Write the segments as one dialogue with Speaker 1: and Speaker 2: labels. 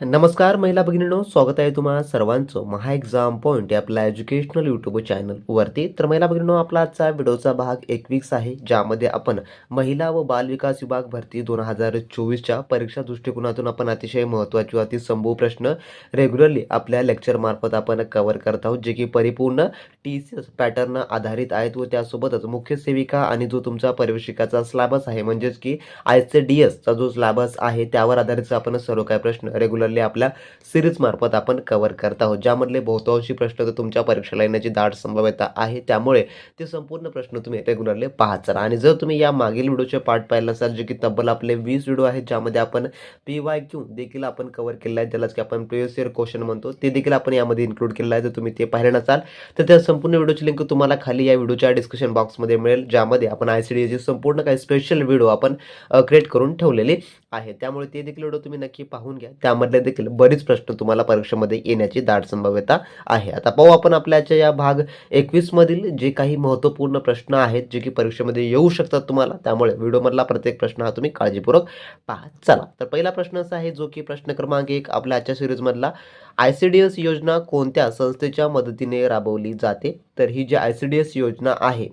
Speaker 1: नमस्कार महिला भगिनींनो स्वागत आहे तुम्हा सर्वांचं महा एक्झाम पॉईंट या आपल्या एज्युकेशनल यूट्यूब चॅनलवरती तर महिला भगिनीनो आपला आजचा व्हिडिओचा भाग एकवीस आहे ज्यामध्ये आपण महिला व बाल विकास विभाग भरती दोन हजार चोवीसच्या परीक्षा दृष्टिकोनातून आपण अतिशय महत्त्वाचे व अतिसंभू प्रश्न रेग्युलरली आपल्या लेक्चरमार्फत आपण कव्हर करत आहोत जे की परिपूर्ण टी सी एस पॅटर्न आधारित आहेत व त्यासोबतच मुख्य सेविका आणि जो तुमचा परिवेशिकाचा स्लॅबस आहे म्हणजेच की आय सी डी एसचा जो स्लॅबस आहे त्यावर आधारित आपण सर्व काही प्रश्न रेग्युलर रेग्युलरली आपल्या सिरीजमार्फत आपण कव्हर करत आहोत. ज्यामधले बहुतांशी प्रश्न तर तुमच्या परीक्षेला येण्याची दाट संभाव्यता आहे. त्यामुळे ते संपूर्ण प्रश्न तुम्ही रेग्युलरली पाहत चला. आणि जर तुम्ही या मागील व्हिडिओचे पार्ट पाहिला असाल जे की तब्बल आपले वीस व्हिडिओ आहेत ज्यामध्ये आपण पी वाय क्यू देखील आपण कव्हर केलं आहे. ज्यालाच की आपण प्रिव्हियस इयर क्वेश्चन म्हणतो ते देखील आपण यामध्ये इन्क्लूड केलेलं आहे. जर तुम्ही ते पाहिले नसाल तर त्या संपूर्ण व्हिडिओची लिंक तुम्हाला खाली या व्हिडिओच्या डिस्क्रिप्शन बॉक्समध्ये मिळेल ज्यामध्ये आपण आय सी डी संपूर्ण काही स्पेशल व्हिडिओ आपण क्रिएट करून ठेवलेले. आहे. त्यामुळे ते देखील व्हिडिओ तुम्ही नक्की पाहून घ्या. त्यामधले देखील बरेच प्रश्न तुम्हाला परीक्षेमध्ये येण्याची दाट संभाव्यता आहे. आता पाहू आपण आपल्याच्या या भाग एकवीसमधील जे काही महत्त्वपूर्ण प्रश्न आहेत जे की परीक्षेमध्ये येऊ शकतात तुम्हाला. त्यामुळे व्हिडिओमधला प्रत्येक प्रश्न हा तुम्ही काळजीपूर्वक पाहा. चला तर पहिला प्रश्न असा आहे जो की प्रश्न क्रमांक एक आपल्या आजच्या सिरीजमधला आय सी डी एस योजना कोणत्या संस्थेच्या मदतीने राबवली जाते? तर ही जी आय सी डी एस योजना आहे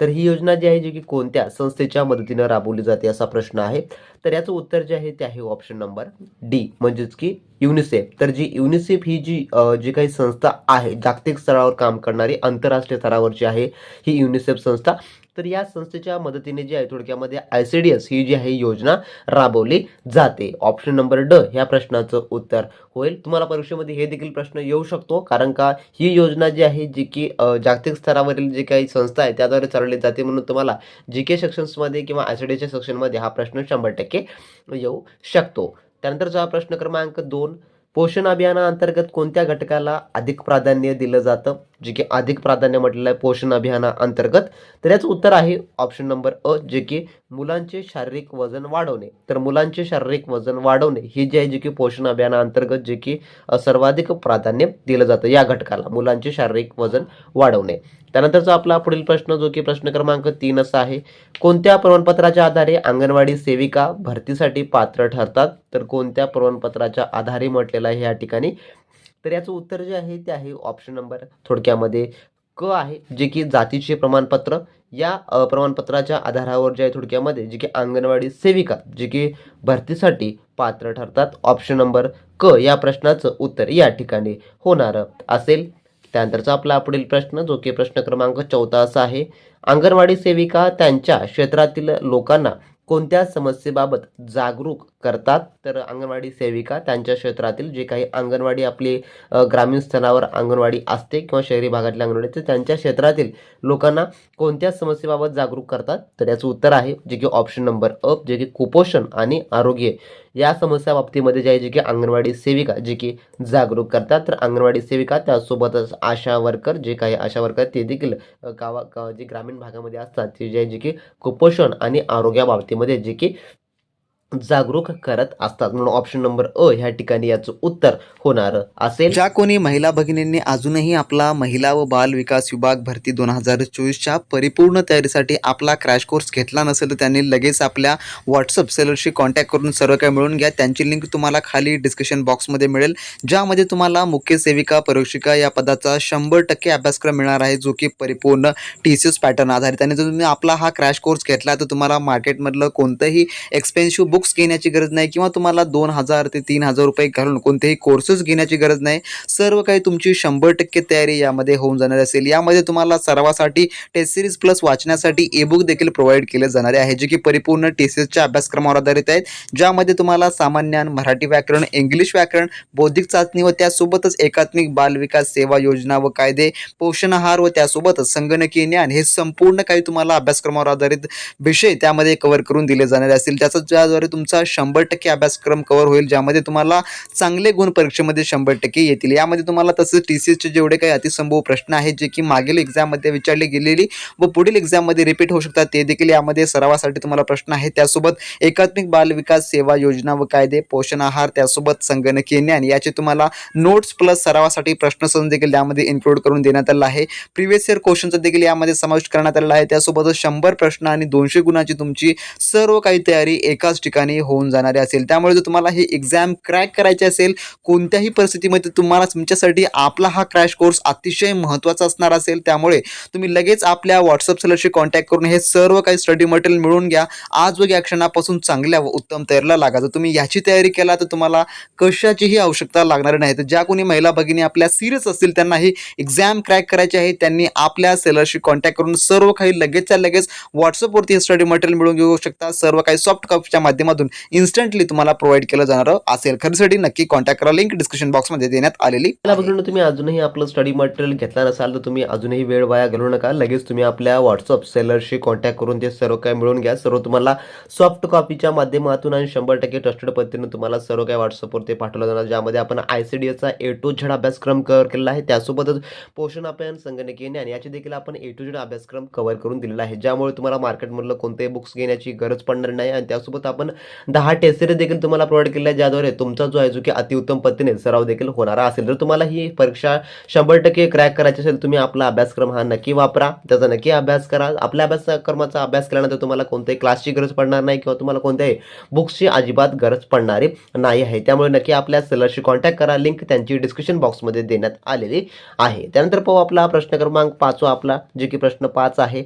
Speaker 1: तर ही योजना जी आहे जी की कोणत्या संस्थेच्या मदतीनं राबवली जाते असा प्रश्न आहे. तर याचं उत्तर जे आहे ते आहे ऑप्शन नंबर डी म्हणजेच की युनिसेफ तर जी युनिसेफ ही जी जी काही संस्था आहे जागतिक स्तरावर काम करणारी आंतरराष्ट्रीय स्तरावरची आहे ही युनिसेफ संस्था. तर या संस्थेच्या मदतीने जी आहे थोडक्यामध्ये आय सी डी एस ही जी आहे योजना राबवली जाते. ऑप्शन नंबर ड ह्या प्रश्नाचं उत्तर होईल. तुम्हाला परीक्षेमध्ये हे देखील प्रश्न येऊ शकतो. कारण का ही योजना जी आहे जी की जागतिक स्तरावरील जी काही संस्था आहे त्याद्वारे चालवली जाते म्हणून तुम्हाला जी के सेक्शन्समध्ये किंवा आय सी डी एसच्या सेक्शनमध्ये हा प्रश्न शंभर टक्के येऊ शकतो. त्यानंतरचा हा प्रश्न क्रमांक दोन पोषण अभियानाअंतर्गत कोणत्या घटकाला अधिक प्राधान्य दिलं जातं? जे की अधिक प्राधान्य म्हटलेलं आहे पोषण अभियाना अंतर्गत तर याचं उत्तर आहे ऑप्शन नंबर अ जे की मुलांचे शारीरिक वजन वाढवणे. तर मुलांचे शारीरिक वजन वाढवणे ही जे आहे जे की पोषण अभियानाअंतर्गत जे की सर्वाधिक प्राधान्य दिलं जातं या घटकाला मुलांचे शारीरिक वजन वाढवणे. त्यानंतरचा आपला पुढील प्रश्न जो की प्रश्न क्रमांक तीन असा आहे कोणत्या प्रमाणपत्राच्या आधारे अंगणवाडी सेविका भरतीसाठी पात्र ठरतात? तर कोणत्या प्रमाणपत्राच्या आधारे म्हटलेलं आहे या ठिकाणी? तर याचं उत्तर जे आहे ते आहे ऑप्शन नंबर थोडक्यामध्ये क आहे जे की जातीचे प्रमाणपत्र. या प्रमाणपत्राच्या आधारावर जे आहे थोडक्यामध्ये जे की अंगणवाडी सेविका जे की भरतीसाठी पात्र ठरतात. ऑप्शन नंबर क या प्रश्नाचं उत्तर या ठिकाणी होणार असेल. त्यानंतरचा आपला पुढील प्रश्न जो की प्रश्न क्रमांक चौथा असा आहे. अंगणवाडी सेविका त्यांच्या क्षेत्रातील लोकांना कोणत्या समस्येबाबत जागरूक करतात तर अंगणवाडी सेविका त्यांच्या क्षेत्रातील जे काही अंगणवाडी आपली ग्रामीण स्तरावर अंगणवाडी असते किंवा शहरी भागातली अंगणवाडी तर त्यांच्या क्षेत्रातील लोकांना कोणत्या समस्येबाबत जागरूक करतात? तर याचं उत्तर आहे जे की ऑप्शन नंबर अ जे की कुपोषण आणि आरोग्य. या समस्या बाबतीमध्ये जे आहे जे की अंगणवाडी सेविका जे की जागरूक करतात तर अंगणवाडी सेविका त्यासोबतच आशा वर्कर जे काही आशा वर्कर ते देखील गावा गाव जे ग्रामीण भागामध्ये असतात ते जे आहे जे की कुपोषण आणि आरोग्याबाबतीमध्ये जे की जागरूक करत असतात. म्हणून ऑप्शन नंबर अ ह्या ठिकाणी याचं उत्तर होणार असेल.
Speaker 2: ज्या कोणी महिला भगिनींनी अजूनही आपला महिला व बाल विकास विभाग भरती दोन हजार चोवीसच्या परिपूर्ण तयारीसाठी आपला क्रॅश कोर्स घेतला नसेल तर त्यांनी लगेच आपल्या व्हॉट्सअप सेलरशी कॉन्टॅक्ट करून सर्व काही मिळून घ्या. त्यांची लिंक तुम्हाला खाली डिस्क्रिप्शन बॉक्समध्ये मिळेल ज्यामध्ये तुम्हाला मुख्य सेविका परीक्षिका या पदाचा शंभर टक्के अभ्यासक्रम मिळणार आहे जो की परिपूर्ण टी सी एस पॅटर्न आधारित. आणि जर तुम्ही आपला हा क्रॅश कोर्स घेतला तर तुम्हाला मार्केटमधलं कोणतंही एक्सपेन्सिव्ह बुक्स घेण्याची गरज नाही किंवा तुम्हाला दोन हजार ते तीन हजार रुपये घालून कोणतेही कोर्सेस घेण्याची गरज नाही. सर्व काही तुमची शंभर टक्के तयारी यामध्ये होऊन जाणार असेल. यामध्ये तुम्हाला सर्वासाठी टेस्ट सिरीज प्लस वाचण्यासाठी ई बुक देखील प्रोव्हाइड केले जाणारे आहे. जे की परिपूर्ण टी सी एसच्या अभ्यासक्रमावर आधारित आहेत. ज्यामध्ये तुम्हाला सामान्य मराठी व्याकरण इंग्लिश व्याकरण बौद्धिक चाचणी व त्यासोबतच एकात्मिक बाल विकास सेवा योजना व कायदे पोषण आहार व त्यासोबतच संगणकीय ज्ञान हे संपूर्ण काही तुम्हाला अभ्यासक्रमावर आधारित विषय त्यामध्ये कव्हर करून दिले जाणारे असतील त्याचा ज्याद्वारे तुमचा शंभर टक्के अभ्यासक्रम कव्हर होईल ज्यामध्ये तुम्हाला चांगले गुण परीक्षेमध्ये शंभर टक्के येतील. यामध्ये तुम्हाला तसंच टी सी एसचे जेवढे काही अतिसंभव प्रश्न आहेत जे की मागील एक्झाममध्ये विचारले गेलेली व पुढील एक्झाममध्ये रिपीट होऊ शकतात ते देखील यामध्ये सरावासाठी तुम्हाला प्रश्न आहेत त्यासोबत एकात्मिक बाल विकास सेवा योजना व कायदे पोषण आहार त्यासोबत संगणकीय ज्ञान याचे तुम्हाला नोट्स प्लस सरावासाठी प्रश्नसंच देखील यामध्ये इन्क्लूड करून देण्यात आला आहे. प्रिव्हियस इयर क्वेश्चनचा देखील यामध्ये समाविष्ट करण्यात आलेला आहे. त्यासोबतच शंभर प्रश्न आणि दोनशे गुणाची तुमची सर्व काही तयारी एकाच ठिकाणी ठिकाणी होऊन जाणारे असेल. त्यामुळे जर तुम्हाला हे एक्झाम क्रॅक करायची असेल कोणत्याही परिस्थितीमध्ये तुम्हाला तुमच्यासाठी आपला हा क्रॅश कोर्स अतिशय महत्त्वाचा असणार असेल. त्यामुळे तुम्ही लगेच आपल्या व्हॉट्सअप सेलरशी कॉन्टॅक्ट करून हे सर्व काही स्टडी मटेरियल मिळवून घ्या. आज व या क्षणापासून चांगल्या व उत्तम तयारीला लागा. जर तुम्ही याची तयारी केला तर तुम्हाला कशाचीही आवश्यकता लागणार नाही. तर ज्या कोणी महिला भगिनी आपल्या सिरियस असतील त्यांना ही एक्झाम क्रॅक करायची आहे. त्यांनी आपल्या सेलरशी कॉन्टॅक्ट करून सर्व काही लगेचच्या लगेच व्हॉट्सअपवरती हे स्टडी मटेरियल मिळवून घेऊ शकता. सर्व काही सॉफ्ट कॉपीच्या माध्यमातून इन्स्टंटली तुम्हाला प्रोव्हाइड केलं जाणार असेल. खरेदीसाठी नक्की कॉन्टॅक्ट करा. लिंक डिस्क्रिप्शन बॉक्समध्ये देण्यात आलेली.
Speaker 1: बघून तुम्ही अजूनही आपलं स्टडी मटेरियल घेतला नसाल तर तुम्ही अजूनही वेळ वाया घालू नका. लगेच तुम्ही आपल्या व्हॉट्सअप सेलरशी कॉन्टॅक्ट करून ते सर्व काही मिळून घ्या. सर्व तुम्हाला सॉफ्ट कॉपीच्या माध्यमातून आणि शंभर टक्के ट्रस्टेड पद्धतीने तुम्हाला सर्व काही व्हॉट्सअपवर ते पाठवलं जाणार ज्यामध्ये आपण आय सी डी एचा ए टू झेड अभ्यासक्रम कव्हर केलेला आहे. त्यासोबतच पोषण अभियान संगणकीय ज्ञान याचे देखील आपण ए टू झेड अभ्यासक्रम कव्हर करून दिलेला आहे. ज्यामुळे तुम्हाला मार्केटमधलं कोणतेही बुक्स घेण्याची गरज पडणार नाही आणि त्यासोबत आपण दहा टेस्ट सिरीज देखील तुम्हाला प्रोव्हाइड केल्या ज्याद्वारे तुमचा जो आहे जो की अतिउत्तम पद्धतीने सराव देखील होणारा असेल. जर तुम्हाला ही परीक्षा शंभर टक्के क्रॅक करायची असेल तुम्ही आपला अभ्यासक्रम हा नक्की वापरा. त्याचा नक्की अभ्यास करा. आपल्या अभ्यासक्रमाचा अभ्यास केल्यानंतर तुम्हाला कोणत्याही क्लासची गरज पडणार नाही किंवा तुम्हाला कोणत्याही बुक्सची अजिबात गरज पडणारी नाही आहे. त्यामुळे नक्की आपल्या सेलरशी कॉन्टॅक्ट करा. लिंक त्यांची डिस्क्रिप्शन बॉक्समध्ये देण्यात आलेली आहे. त्यानंतर पाहू आपला प्रश्न क्रमांक पाचवा आपला जे की प्रश्न पाच आहे.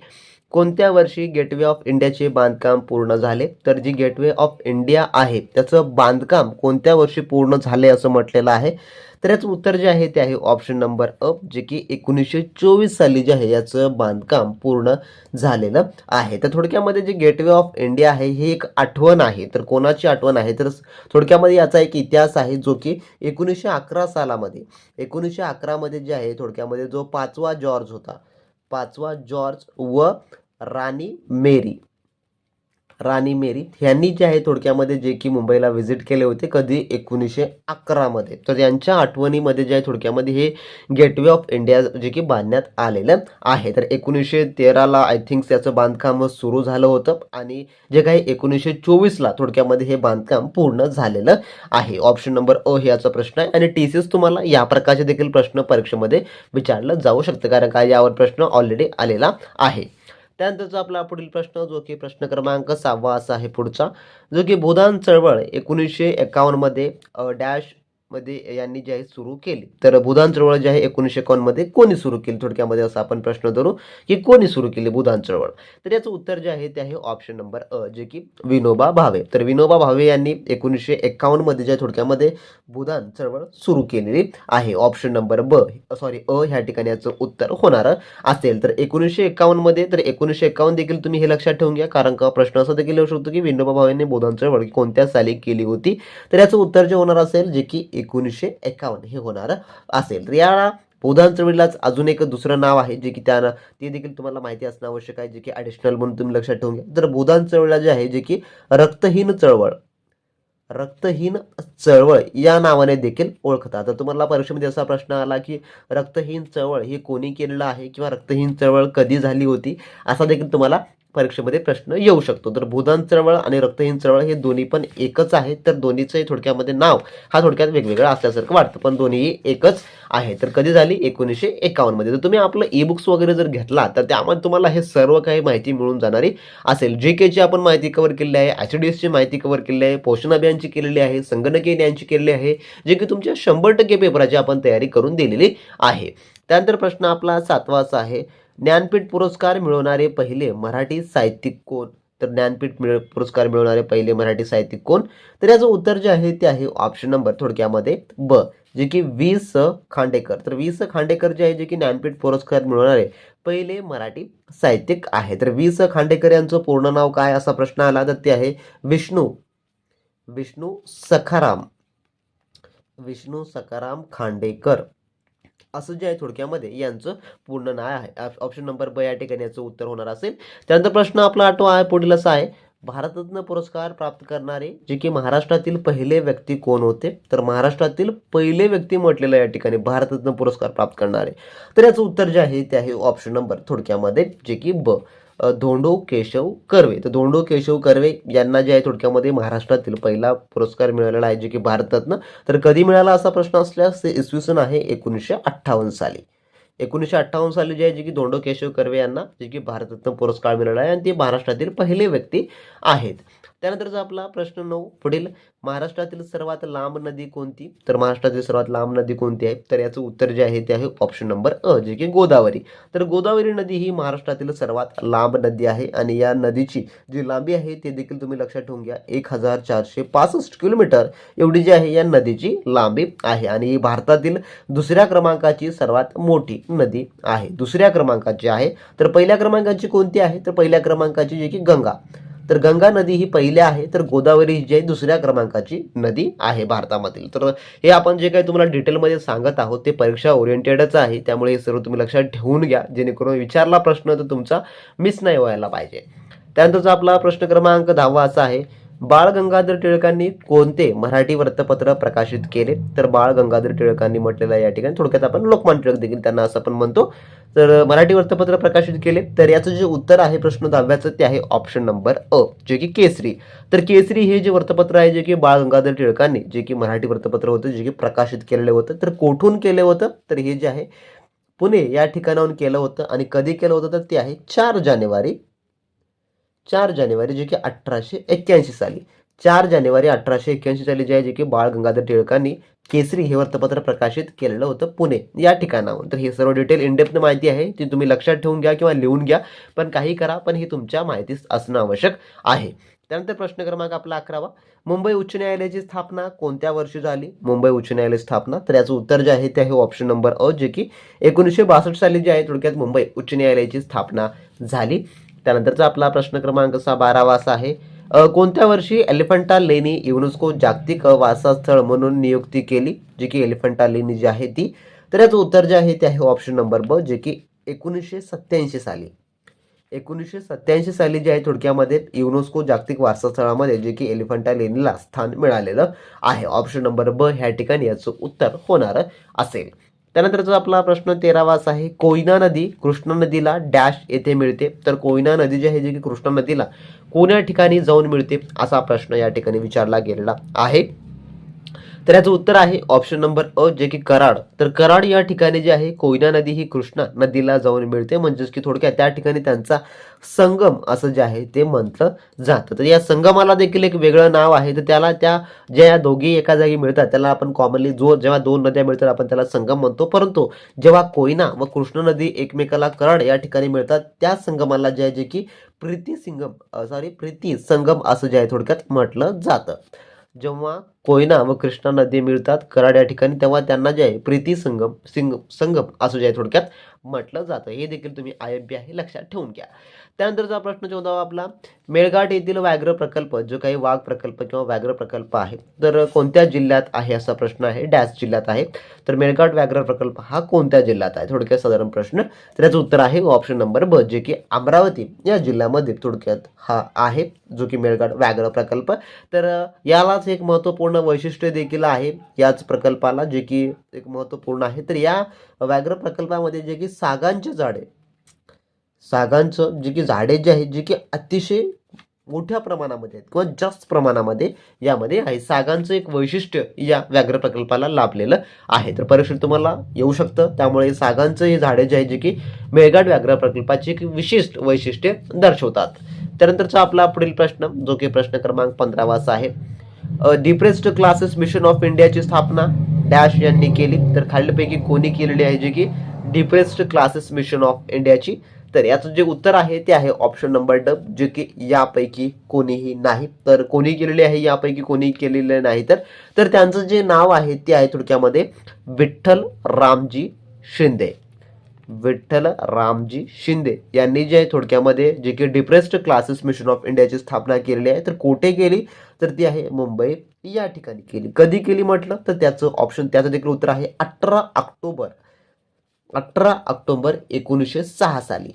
Speaker 1: कोणत्या वर्षी गेटवे ऑफ इंडियाचे बांधकाम पूर्ण झाले? तर जी गेटवे ऑफ इंडिया आहे त्याचं बांधकाम कोणत्या वर्षी पूर्ण झाले असं म्हटलेलं आहे? तर याचं उत्तर जे आहे ते आहे ऑप्शन नंबर अ जे की एकोणीसशे चोवीस साली जे आहे याचं बांधकाम पूर्ण झालेलं आहे. तर थोडक्यामध्ये जे गेटवे ऑफ इंडिया आहे ही एक आठवण आहे. तर कोणाची आठवण आहे? तर थोडक्यामध्ये याचा एक इतिहास आहे जो की एकोणीसशे अकरा सालामध्ये एकोणीसशे अकरामध्ये जे आहे थोडक्यामध्ये जो पाचवा जॉर्ज होता पाचवा जॉर्ज व राणी मेरी. राणी मेरी. ह्यांनी जे आहे थोडक्यामध्ये जे की मुंबईला व्हिजिट केले होते कधी एकोणीसशे अकरामध्ये तर यांच्या आठवणीमध्ये जे आहे थोडक्यामध्ये हे गेटवे ऑफ इंडिया जे की बांधण्यात आलेलं आहे. तर एकोणीसशे तेराला आय थिंक त्याचं बांधकाम सुरू झालं होतं आणि जे काही एकोणीसशे चोवीसला थोडक्यामध्ये हे बांधकाम पूर्ण झालेलं आहे. ऑप्शन नंबर अ हे याचा प्रश्न आहे आणि टी सीस तुम्हाला या प्रकारचे देखील प्रश्न परीक्षेमध्ये विचारलं जाऊ शकतं कारण का यावर प्रश्न ऑलरेडी आलेला आहे. त्यानंतरचा आपला पुढील प्रश्न जो की प्रश्न क्रमांक सहावा असा आहे पुढचा जो की भूदान चळवळ एकोणीसशे एकावन्नमध्ये डॅश मध्ये यांनी जे आहे सुरू केली. तर भूदान चळवळ जे आहे एकोणीसशे एकावन्नमध्ये कोणी सुरू केली? थोडक्यामध्ये असं आपण प्रश्न धरू की कोणी सुरू केली भूदान चळवळ? तर याचं उत्तर जे आहे ते आहे ऑप्शन नंबर अ जे की विनोबा भावे. तर विनोबा भावे यांनी एकोणीसशे एकावन्नमध्ये जे थोडक्यामध्ये भूदान चळवळ सुरू केलेली आहे. ऑप्शन नंबर ब सॉरी अ ह्या ठिकाणी याचं उत्तर होणार असेल. तर एकोणीसशे एकावन्नमध्ये तर एकोणीसशे एकावन्न देखील तुम्ही हे लक्षात ठेवून घ्या. कारण का प्रश्न असा देखील येऊ शकतो की विनोबा भावेंनी बुधान चळवळ कोणत्या साली केली होती? तर याचं उत्तर जे होणार असेल जे की एकोणीसशे एकावन्न हे होणार असेल. तर या बोधान चळवळीलाच अजून एक दुसरं नाव आहे जे की त्यानं ते देखील तुम्हाला माहिती असणं आवश्यक आहे जे की ॲडिशनल म्हणून तुम्ही लक्षात ठेवून घ्या. तर बोधान चळवळीला जे आहे जे की रक्तहीन चळवळ रक्तहीन चळवळ या नावाने देखील ओळखतात. तर तुम्हाला परीक्षेमध्ये असा प्रश्न आला की रक्तहीन चळवळ हे कोणी केलेलं आहे किंवा रक्तहीन चळवळ कधी झाली होती असा देखील तुम्हाला परीक्षेमध्ये प्रश्न येऊ शकतो. तर भूदान चळवळ आणि रक्तहीन चळवळ हे दोन्ही पण एकच आहे तर दोन्हीचंही थोडक्यामध्ये नाव हा थोडक्यात वेगवेगळं असल्यासारखं वाटतं पण दोन्ही एकच आहे. तर कधी झाली? एकोणीसशे एकावन्नमध्ये तर तुम्ही आपलं ई बुक्स वगैरे जर घेतला तर त्यामध्ये तुम्हाला हे सर्व काही माहिती मिळून जाणारी असेल. जे केची आपण माहिती कव्हर केलेली आहे एच डी एसची माहिती कव्हर केलेली आहे पोषण अभियानची केलेली आहे संगणकीय ज्ञानची केलेली आहे जे की तुमच्या शंभर टक्के पेपराची आपण तयारी करून दिलेली आहे. त्यानंतर प्रश्न आपला सातवा असा आहे. ज्ञानपीठ पुरस्कार मिळवणारे पहिले मराठी साहित्यिक कोण? तर ज्ञानपीठ मिळ पुरस्कार मिळवणारे पहिले मराठी साहित्यिक कोण? तर याचं उत्तर जे आहे ते आहे ऑप्शन नंबर थोडक्यामध्ये ब जे की वी स खांडेकर. तर वी स खांडेकर जे आहे जे की ज्ञानपीठ पुरस्कार मिळवणारे पहिले मराठी साहित्यिक आहे. तर वी स खांडेकर यांचं पूर्ण नाव काय? असा प्रश्न आला तर ते आहे विष्णू विष्णू सखाराम विष्णू सखाराम खांडेकर. असं जे आहे थोडक्यामध्ये यांचं पूर्ण नाव आहे. ऑप्शन नंबर ब या ठिकाणी याचं उत्तर होणार असेल. त्यानंतर प्रश्न आपला आठवा आहे पुढील असा आहे. भारतरत्न पुरस्कार प्राप्त करणारे जे की महाराष्ट्रातील पहिले व्यक्ती कोण होते? तर महाराष्ट्रातील पहिले व्यक्ती म्हटलेलं या ठिकाणी भारतरत्न पुरस्कार प्राप्त करणारे. तर याचं उत्तर जे आहे ते आहे ऑप्शन नंबर थोडक्यामध्ये जे की ब धोंडो केशव कर्वे. तर धोंडो केशव कर्वे यांना जे आहे थोडक्यामध्ये महाराष्ट्रातील पहिला पुरस्कार मिळालेला आहे जे की भारतातनं. तर कधी मिळाला असा प्रश्न असल्यास ते इसवी सन आहे एकोणीसशे अठ्ठावन्न साली. एकोणीसशे अठ्ठावन्न साली जे आहे जे की धोंडो केशव कर्वे यांना जे की भारतरत्न पुरस्कार मिळाला आहे आणि ते महाराष्ट्रातील पहिले व्यक्ती आहेत. त्यानंतरचा आपला प्रश्न नऊ पुढील. महाराष्ट्रातील सर्वात लांब नदी कोणती? तर महाराष्ट्रातील सर्वात लांब नदी कोणती आहे? तर याचं उत्तर जे आहे ते आहे ऑप्शन नंबर अ जे की गोदावरी. तर गोदावरी नदी ही महाराष्ट्रातील सर्वात लांब नदी आहे आणि या नदीची जी लांबी आहे ते देखील तुम्ही लक्षात ठेवून घ्या. एक हजार चारशे पासष्ट किलोमीटर एवढी जी आहे या नदीची लांबी आहे आणि ही भारतातील दुसऱ्या क्रमांकाची सर्वात मोठी नदी आहे. दुसऱ्या क्रमांकाची आहे. तर पहिल्या क्रमांकाची कोणती आहे? तर पहिल्या क्रमांकाची जी की गंगा. तर गंगा नदी ही पहिली आहे तर गोदावरी जी आहे दुसऱ्या क्रमांकाची नदी आहे भारतामधील. तर हे आपण जे काही तुम्हाला डिटेलमध्ये सांगत आहोत ते परीक्षा ओरिएंटेडच आहे. त्यामुळे हे सर्व तुम्ही लक्षात ठेवून घ्या. जेणेकरून विचारला प्रश्न तर तुमचा मिस नाही व्हायला पाहिजे. त्यानंतरचा आपला प्रश्न क्रमांक दहावा असा आहे बाळ गंगाधर टिळकांनी कोणते मराठी वृत्तपत्र प्रकाशित केले? तर बाळ गंगाधर टिळकांनी म्हटलेलं या ठिकाणी. थोडक्यात आपण लोकमान टिळक देखील त्यांना असं आपण म्हणतो. तर मराठी वृत्तपत्र प्रकाशित केले. तर याचं जे उत्तर आहे प्रश्न दहाव्याचं ते आहे ऑप्शन नंबर अ जे की केसरी. तर केसरी हे जे वृत्तपत्र आहे जे की बाळ गंगाधर टिळकांनी जे की मराठी वृत्तपत्र होतं जे की प्रकाशित केलेलं होतं तर कोठून केलं होतं? तर हे जे आहे पुणे या ठिकाणाहून केलं होतं आणि कधी केलं होतं? तर ते आहे चार जानेवारी चार जानेवारी जे की अठराशे एक्क्याऐंशी साली. चार जानेवारी अठराशे एक्क्याऐंशी साली जे आहे जे की बाळ गंगाधर टिळकांनी केसरी हे वृत्तपत्र प्रकाशित केलेलं होतं पुणे. या ठिकाणाहून. तर हे सर्व डिटेल इंडेप्थ माहिती आहे. ती तुम्ही लक्षात ठेवून घ्या किंवा लिहून घ्या. पण काही करा पण ही तुमच्या माहितीस असणं आवश्यक आहे. त्यानंतर प्रश्न क्रमांक आपला अकरावा. मुंबई उच्च न्यायालयाची स्थापना कोणत्या वर्षी झाली? मुंबई उच्च न्यायालय स्थापना. तर याचं उत्तर जे आहे ते आहे ऑप्शन नंबर अ जे की एकोणीसशे बासष्ट साली जे आहे थोडक्यात मुंबई उच्च न्यायालयाची स्थापना झाली. त्यानंतरचा आपला प्रश्न क्रमांक असा बारावा असा आहे. कोणत्या वर्षी एलिफंटा लेनी युनेस्को जागतिक वारसास्थळ म्हणून नियुक्ती केली? जी की एलिफंटा लेनी जी आहे ती. तर याचं उत्तर जे आहे ते आहे ऑप्शन नंबर ब जे की एकोणीसशे सत्याऐंशी साली. एकोणीसशे सत्याऐंशी साली जे आहे थोडक्यामध्ये युनेस्को जागतिक वारसास्थळामध्ये जे की एलिफंटा लेनीला स्थान मिळालेलं आहे. ऑप्शन नंबर ब ह्या ठिकाणी याचं उत्तर होणार असेल. त्यानंतरचा आपला प्रश्न तेरावा असा आहे कोयना नदी कृष्णा नदीला डॅश येथे मिळते. तर कोयना नदी जी आहे जी की कृष्णा नदीला कोण्या ठिकाणी जाऊन मिळते असा प्रश्न या ठिकाणी विचारला गेलेला आहे. तर याचं उत्तर आहे ऑप्शन नंबर अ जे की कराड. तर कराड या ठिकाणी जे आहे कोयना नदी ही कृष्णा नदीला जाऊन मिळते. म्हणजेच की थोडक्यात त्या ठिकाणी त्यांचा संगम असं जे आहे ते म्हटलं जातं. तर या संगमाला देखील एक वेगळं नाव आहे. तर त्याला त्या ज्या या दोघी एका जागी मिळतात त्याला आपण कॉमनली जो जेव्हा दोन नद्या मिळतात आपण त्याला संगम म्हणतो. परंतु जेव्हा कोयना व कृष्णा नदी एकमेकाला कराड या ठिकाणी मिळतात त्या संगमाला जे आहे जे की प्रीती सिंगम सॉरी प्रीती संगम असं जे आहे थोडक्यात म्हटलं जातं. जेव्हा कोयना व कृष्णा नदी मिळतात कराड या ठिकाणी तेव्हा त्यांना जे आहे प्रीती संगम सिंग संगम असं जे आहे थोडक्यात म्हटलं जातं. हे देखील तुम्ही आय एम पी आहे लक्षात ठेवून घ्या. त्यानंतरचा प्रश्न चौदावा आपला मेळघाट येथील व्याघ्र प्रकल्प जो काही वाघ प्रकल्प किंवा व्याघ्र प्रकल्प आहे तर कोणत्या जिल्ह्यात आहे असा प्रश्न आहे? डॅश जिल्ह्यात आहे. तर मेळघाट व्याघ्र प्रकल्प हा कोणत्या जिल्ह्यात आहे? थोडक्यात साधारण प्रश्न. तर याचं उत्तर आहे ऑप्शन नंबर ब जे की अमरावती या जिल्ह्यामध्ये थोडक्यात हा आहे जो की मेळघाट व्याघ्र प्रकल्प. तर यालाच एक महत्त्वपूर्ण वैशिष्ट्य देखील आहे याच प्रकल्पाला जे की एक महत्त्वपूर्ण आहे. तर या व्याघ्र प्रकल्पामध्ये जे की सागांचे झाडे सागांचं जे की झाडे जे आहेत जे की अतिशय मोठ्या प्रमाणामध्ये आहेत किंवा जास्त प्रमाणामध्ये यामध्ये आहे. सागांचं एक वैशिष्ट्य या व्याघ्र प्रकल्पाला लाभलेलं आहे. तर परीक्षेत तुम्हाला येऊ शकतं. त्यामुळे सागांचं हे झाडे जे आहे जे की मेळघाट व्याघ्र प्रकल्पाची एक विशिष्ट वैशिष्ट्य दर्शवतात. त्यानंतरचा आपला पुढील प्रश्न जो की प्रश्न क्रमांक पंधरावा आहे. डिप्रेस्ड क्लासेस मिशन ऑफ इंडियाची स्थापना डॅश यांनी केली. तर खालीलपैकी कोणी केलेली आहे जे की डिप्रेस्ड क्लासेस मिशन ऑफ इंडियाची तर याचं जे उत्तर आहे ते आहे ऑप्शन नंबर ड जे की यापैकी कोणीही नाही. तर कोणी केलेले आहे यापैकी कोणी केलेले नाही. तर तर त्यांचं जे नाव आहे ते आहे थोडक्यामध्ये विठ्ठल रामजी शिंदे. विठ्ठल रामजी शिंदे यांनी जे आहे थोडक्यामध्ये जे की डिप्रेस्ड क्लासेस मिशन ऑफ इंडियाची स्थापना केलेली आहे. तर कोठे केली? तर ती आहे मुंबई. या ठिकाणी केली. कधी केली म्हटलं? तर त्याचं ऑप्शन त्याचं देखील उत्तर आहे अठरा ऑक्टोबर. अठरा ऑक्टोबर एकोणीसशे सहा साली.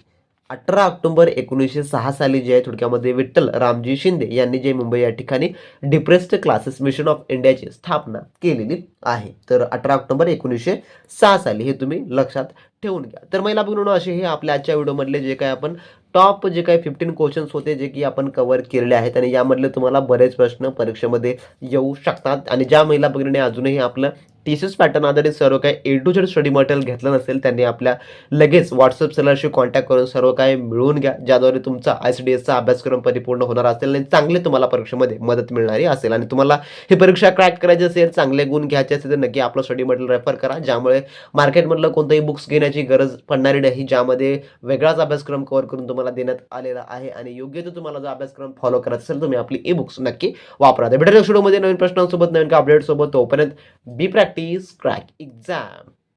Speaker 1: अठरा ऑक्टोबर एकोणीसशे सहा साली जे आहे थोडक्यामध्ये विठ्ठल रामजी शिंदे यांनी जे मुंबई या ठिकाणी डिप्रेस्ड क्लासेस मिशन ऑफ इंडियाची स्थापना केलेली आहे. तर अठरा ऑक्टोबर एकोणीसशे सहा साली हे तुम्ही लक्षात ठेवून घ्या. तर महिला बघून असे हे आपल्या आजच्या व्हिडिओमधले जे काही आपण टॉप जे काही फिफ्टीन क्वेश्चन्स होते जे की आपण कव्हर केलेले आहेत आणि यामधले तुम्हाला बरेच प्रश्न परीक्षेमध्ये येऊ शकतात. आणि ज्या महिला भगिनीने अजूनही आपलं टी पॅटर्न आधारित सर्व काही A to Z study material घेतलं नसेल त्यांनी आपल्या लगेच व्हॉट्सअप सेलरशी कॉन्टॅक्ट करून सर्व काही मिळवून घ्या ज्याद्वारे तुमचा आय सी डी एसचा अभ्यासक्रम परिपूर्ण होणार असेल आणि चांगले तुम्हाला परीक्षेमध्ये मदत मिळणारी असेल. आणि तुम्हाला ही परीक्षा क्रॅक करायची असेल चांगले गुण घ्यायचे असेल तर नक्की आपलं स्टडी मटेरियल रेफर करा. ज्यामुळे मार्केटमधलं कोणतंही बुक्स घेण्याची गरज पडणारी नाही ज्यामध्ये वेगळाच अभ्यासक्रम कव्हर करून तुम्हाला देण्यात आलेला आहे आणि योग्य तो तुम्हाला जो अभ्यासक्रम फॉलो करत असेल तुम्ही आपली ई बुक्स नक्की वापरा. भेटेल स्टुडिओमध्ये नवीन प्रश्नांसोबत नवीन अपडेट सोबत तोपर्यंत बी प्रॅक्टिस क्रॅक एक्झाम